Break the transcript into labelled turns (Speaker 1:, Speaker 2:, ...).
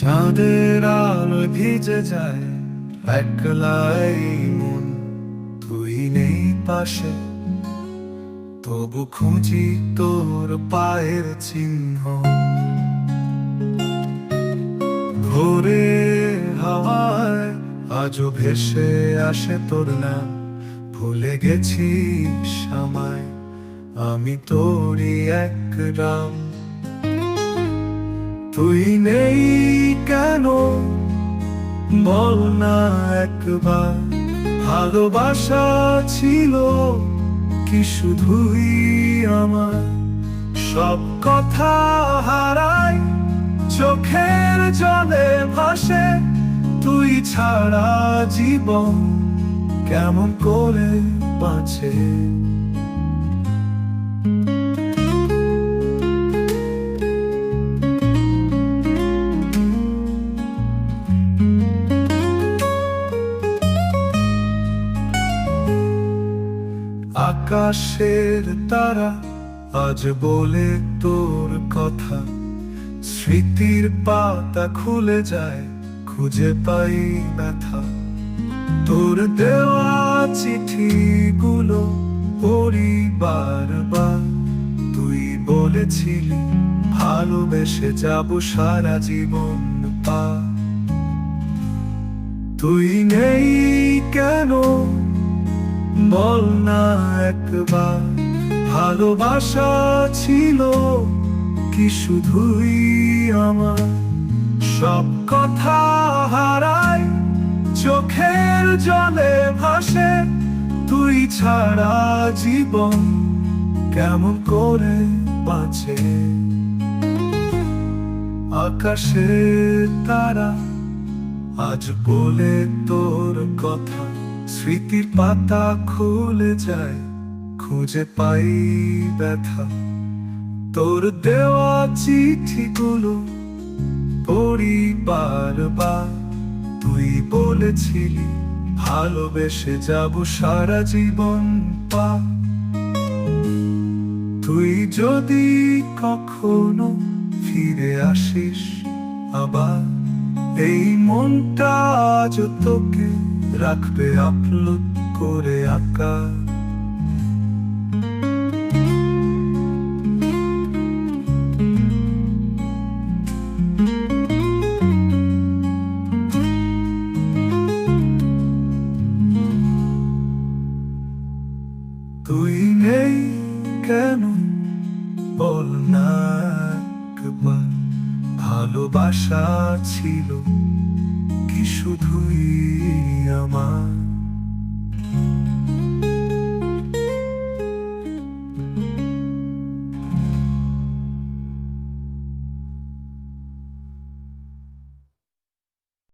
Speaker 1: চাঁদের আলো ভিজে যায় একলাই মন। তুই নেই পাশে, তবু খুঁজি তোর পায়ের চিহ্ন। ভোরে হাওয়ায় আজও ভেসে আসে তোর নাম ভুলে গেছি আমায়, আমি তোরই এক রাম। তুই নেই কেন? বল না একবার। ভালোবাসা ছিল কি শুধুই আমার? সব কথা হারাই, চোখের জলে ভাসে। তুই ছাড়া জীবন কেমন করে বাঁচে? আকাশের তারা আজ বলে তোর কথা। স্মৃতির পাতা খুলে যায়, খুঁজে পাই ব্যথা। তোর দেওয়া চিঠিগুলো পড়ি বারবার তুই বলেছিলি, ভালোবেসে যাব সারা জীবন পা। তুই নেই কেন? বল না একবার, ভালোবাসা ছিল কি শুধুই আমার? সব কথা হারাই, চোখের জলে ভাসে, তুই ছাড়া জীবন কেমন করে বাঁচে? আকাশে তারা আজ বলে তোর কথা। স্মৃতির পাতা খুলে যায়, খুঁজে পাই ব্যথা। তোর দেওয়া চিঠিগুলো পড়ি বারবার। তুই বলেছিলি, ভালোবেসে যাব সারা জীবন পা। তুই যদি কখনো ফিরে আসিস আবার, এই মনটা আজ তোকে রাখবে আপলোড করে আঁকা। তুই নেই কেন? বল না একবার। ভালোবাসা ছিল কি শুধুই